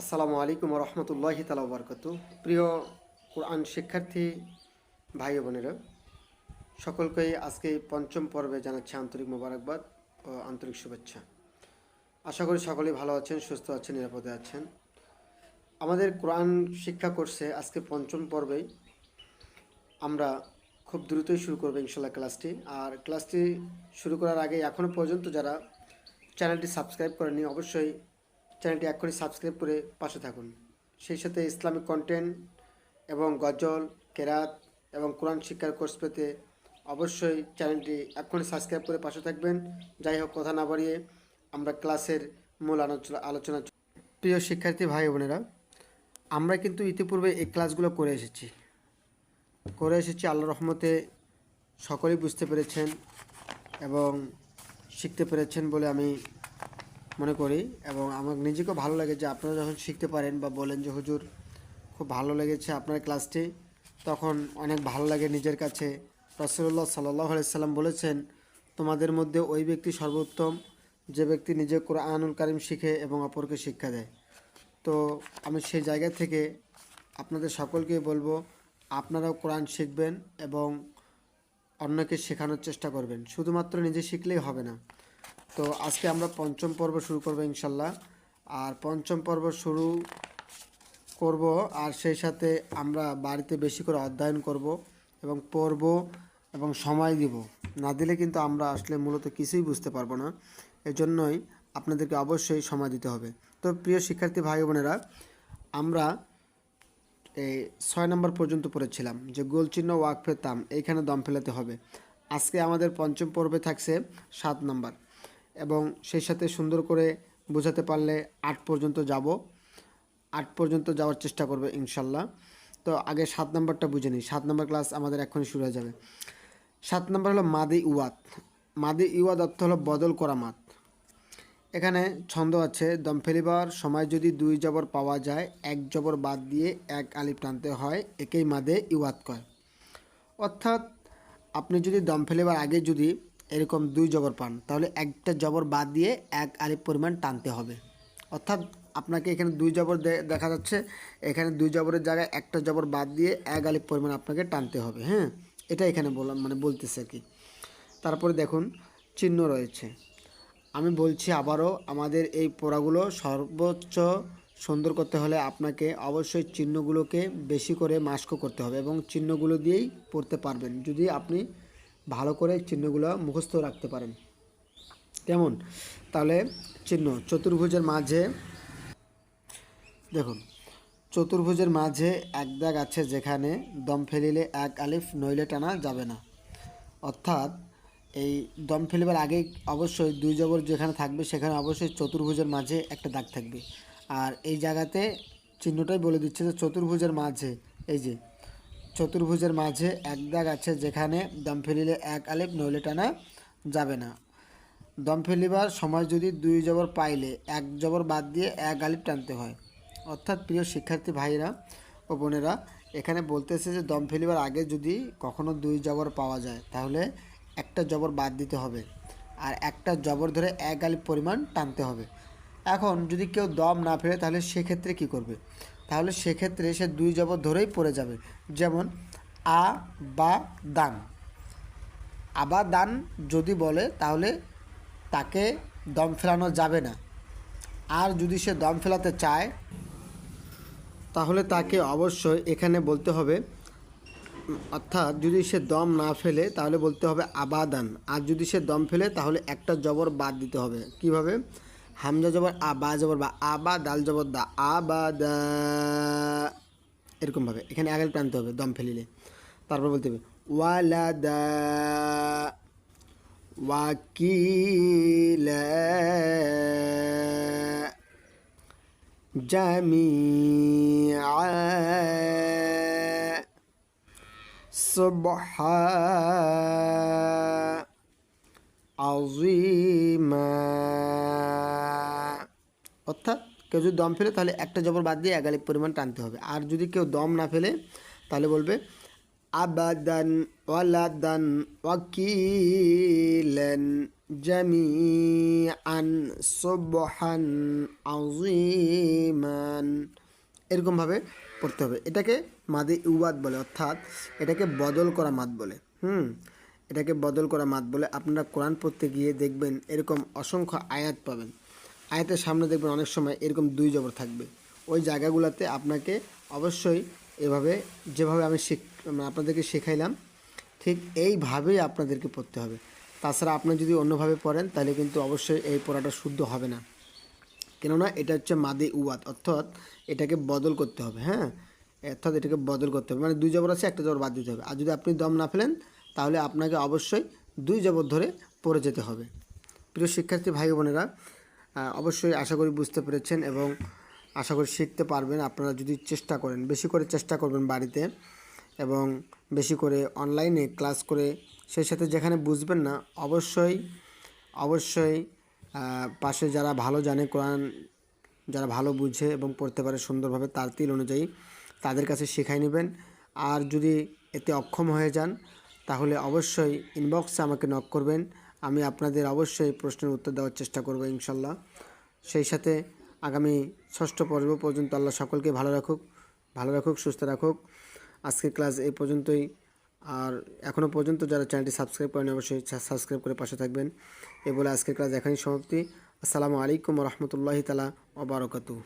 আসসালামু আলাইকুম রহমতুল্লাহি তালা বরকত প্রিয় কোরআন শিক্ষার্থী, ভাই বোনেরা, সকলকেই আজকে পঞ্চম পর্বে জানাচ্ছি আন্তরিক মোবারকবাদ ও আন্তরিক শুভেচ্ছা। আশা করি সকলেই ভালো আছেন, সুস্থ আছেন, নিরাপদে আছেন। আমাদের কোরআন শিক্ষা কোর্সে আজকে পঞ্চম পর্বেই আমরা খুব দ্রুতই শুরু করব ইনশাল্লাহ ক্লাসটি। আর ক্লাসটি শুরু করার আগে এখনও পর্যন্ত যারা চ্যানেলটি সাবস্ক্রাইব করেনি অবশ্যই চ্যানেলটি এক্ষুনি সাবস্ক্রাইব করে পাশে থাকুন। সেই সাথে ইসলামিক কন্টেন্ট এবং গজল, কেরাত এবং কোরআন শিক্ষার কোর্স পেতে অবশ্যই চ্যানেলটি এক্ষুনি সাবস্ক্রাইব করে পাশে থাকবেন। যাই হোক, কথা না বাড়িয়ে আমরা ক্লাসের মূল আলোচনা আলোচনা প্রিয় শিক্ষার্থী ভাই বোনেরা, আমরা কিন্তু ইতিপূর্বে এই ক্লাসগুলো করে এসেছি। করে এসেছি আল্লাহ রহমতে সকলেই বুঝতে পেরেছেন এবং শিখতে পেরেছেন বলে আমি মনে করি এবং আমার নিজেকেও ভালো লাগে যে আপনারা যখন শিখতে পারেন বা বলেন যে, হুজুর, খুব ভালো লেগেছে আপনার ক্লাসটি। তখন অনেক ভালো লাগে নিজের কাছে। রসুল্লাহ সাল্লাহ সাল্লাম বলেছেন, তোমাদের মধ্যে ওই ব্যক্তি সর্বোত্তম যে ব্যক্তি নিজে কোরআনুল কারিম শিখে এবং অপরকে শিক্ষা দেয়। তো আমি সেই জায়গা থেকে আপনাদের সকলকে বলব, আপনারাও কোরআন শিখবেন এবং অন্যকে শেখানোর চেষ্টা করবেন। শুধুমাত্র নিজে শিখলেই হবে না। তো আজকে আমরা পঞ্চম পর্ব শুরু করব ইনশাল্লাহ। আর পঞ্চম পর্ব শুরু করব, আর সেই সাথে আমরা বাড়িতে বেশি করে অধ্যয়ন করব এবং পড়ব এবং সময় দিব। না দিলে কিন্তু আমরা আসলে মূলত কিছুই বুঝতে পারব না। এজন্যই আপনাদেরকে অবশ্যই সময় দিতে হবে। তো প্রিয় শিক্ষার্থী ভাই বোনেরা, আমরা এই ছয় নম্বর পর্যন্ত পড়েছিলাম যে গোল চিহ্ন ওয়াকফে তাম, এইখানে দম ফেলাতে হবে। আজকে আমাদের পঞ্চম পর্বে থাকছে সাত নম্বর। এবং সেই সাথে সুন্দর করে বোঝাতে পারলে আট পর্যন্ত যাব। আট পর্যন্ত যাওয়ার চেষ্টা করবে ইনশাল্লাহ। তো আগে সাত নম্বরটা বুঝে নিই। সাত নম্বর ক্লাস আমাদের এখনই শুরু হয়ে যাবে। সাত নম্বর হলো মাদি উয়াত মাদি ইওয়াদ অর্থ হলো বদল করা মাত এখানে ছন্দ আছে, দম ফেলিবার, সময় যদি দুই জবর পাওয়া যায়, এক জবর বাদ দিয়ে এক আলিফ টানতে হয়, একেই মাদে ইওয়াত কয়। অর্থাৎ আপনি যদি দম ফেলিবার আগে যদি এরকম দুই জবর পান, তাহলে একটা জবর বাদ দিয়ে এক আলিফ পরিমাণ টানতে হবে। অর্থাৎ আপনাকে এখানে দুই জবর দেখা যাচ্ছে, এখানে দুই জবরের জায়গায় একটা জবর বাদ দিয়ে এক আলিফ পরিমাণ আপনাকে টানতে হবে হ্যাঁ? এটা এখানে বললাম মানে বলতেছে আর কি। তারপরে দেখুন, চিহ্ন রয়েছে। আমি বলছি আবারও, আমাদের এই পোড়াগুলো সর্বোচ্চ সুন্দর করতে হলে আপনাকে অবশ্যই চিহ্নগুলোকে বেশি করে মাস্ক করতে হবে এবং চিহ্নগুলো দিয়েই পড়তে পারবেন। যদি আপনি ভালো করে চিহ্নগুলো মুখস্থ রাখতে পারেন। কেমন? তাহলে চিহ্ন, চতুর্ভুজের মাঝে, দেখুন, চতুর্ভুজের মাঝে এক দাগ আছে যেখানে দম ফেলিলে এক আলিফ নইলে টানা যাবে না। অর্থাৎ এই দম ফেলিবার আগে অবশ্যই দুই জবর যেখানে থাকবে সেখানে অবশ্যই চতুর্ভুজের মাঝে একটা দাগ থাকবে। আর এই জায়গাতে চিহ্নটাই বলে দিচ্ছে যে চতুর্ভুজের মাঝে, এই যে চতুর্ভুজের মাঝে এক দাগ আছে যেখানে দম ফেলিলে এক আলিফ নইলে টানা যাবে না। দম ফেলিবার সময় যদি দুই জবর পাইলে, এক জবর বাদ দিয়ে এক আলিফ টানতে হয়। অর্থাৎ প্রিয় শিক্ষার্থী ভাইরা ও বোনেরা, এখানে বলতেছে যে দম ফেলিবার আগে যদি কখনো দুই জবর পাওয়া যায়, তাহলে একটা জবর বাদ দিতে হবে আর একটা জবর ধরে এক আলিফ পরিমাণ টানতে হবে। এখন যদি কেউ দম না ফেলে, তাহলে সেক্ষেত্রে কি করবে? তাহলে সেক্ষেত্রে সে দুই জবর ধরেই পড়ে যাবে। যেমন, আ, বা, দান। আবার দান যদি বলে, তাহলে তাকে দম ফেলানো যাবে না। আর যদি সে দম ফেলাতে চায়, তাহলে তাকে অবশ্যই এখানে বলতে হবে, অর্থাৎ যদি সে দম না ফেলে, তাহলে বলতে হবে আবাদান। আর যদি সে দম ফেলে, তাহলে একটা জবর বাদ দিতে হবে। কীভাবে? হামজা জবর আ বা জবর বা আবা দাল জবর দা আবাদা এরকমভাবে এখানে আগে টানতে হবে দম ফেলিলে তারপর বলতে হবে ওয়ালাদা ওয়াকিলা جميعا صبحا عظيما অর্থাৎ কেউ যদি দম ফেলে, তাহলে একটা জবর বাদ দিয়ে এগালিপ পরিমাণ টানতে হবে। আর যদি কেউ দম না ফেলে, তাহলে বলবে, আবাদান ওয়ালাদান ওয়াকিলেন জামিআন সুবহান আযীমান। এরকমভাবে পড়তে হবে। এটাকে মাদে ইউবাদ বলে, অর্থাৎ এটাকে বদল করা মাদ বলে। হুম? এটাকে বদল করা মাদ বলে। আপনারা কোরআন পড়তে গিয়ে দেখবেন এরকম অসংখ্য আয়াত পাবেন। আয়াতের সামনে দেখবেন অনেক সময় এরকম দুই জবর থাকবে। ওই জায়গাগুলোতে আপনাকে অবশ্যই এভাবে, যেভাবে আমি শিখ মানে আপনাদেরকে শেখাইলাম, ঠিক এইভাবেই আপনাদেরকে পড়তে হবে। তাছাড়া আপনি যদি অন্যভাবে পড়েন, তাহলে কিন্তু অবশ্যই এই পড়াটা শুদ্ধ হবে না। কেননা এটা হচ্ছে মাদে উয়াত অর্থাৎ এটাকে বদল করতে হবে হ্যাঁ? অর্থাৎ এটাকে বদল করতে হবে। মানে দুই জবর আছে, একটা জবর বাদ দিতে হবে। আর যদি আপনি দম না ফেলেন, তাহলে আপনাকে অবশ্যই দুই জবর ধরে পড়ে যেতে হবে। প্রিয় শিক্ষার্থী ভাই বোনেরা অবশ্যই আশা করি বুঝতে পেরেছেন এবং আশা করি শিখতে পারবেন। আপনারা যদি চেষ্টা করেন, বেশি করে চেষ্টা করবেন বাড়িতে এবং বেশি করে অনলাইনে ক্লাস করে সেই সাথে যেখানে বুঝবেন না, অবশ্যই অবশ্যই পাশে যারা ভালো জানে কোরআন, যারা ভালো বুঝে এবং পড়তে পারে সুন্দরভাবে তার তিল অনুযায়ী তাদের কাছে শেখাই নেবেন। আর যদি এতে অক্ষম হয়ে যান, তাহলে অবশ্যই ইনবক্সে আমাকে নক করবেন। আমি আপনাদের অবশ্যই প্রশ্নের উত্তর দেওয়ার চেষ্টা করব ইনশাল্লাহ। সেই সাথে আগামী ষষ্ঠ পর্ব পর্যন্ত আল্লাহ সকলকে ভালো রাখুক ভালো রাখুক, সুস্থ রাখুক। আজকের ক্লাস এই পর্যন্তই। আর এখনও পর্যন্ত যারা চ্যানেলটি সাবস্ক্রাইব করেন অবশ্যই সাবস্ক্রাইব করে পাশে থাকবেন। এ বলে আজকের ক্লাস এখানেই সমাপ্তি। আসসালামু আলাইকুম রহমতুল্লাহি তালা ওবরাকাতু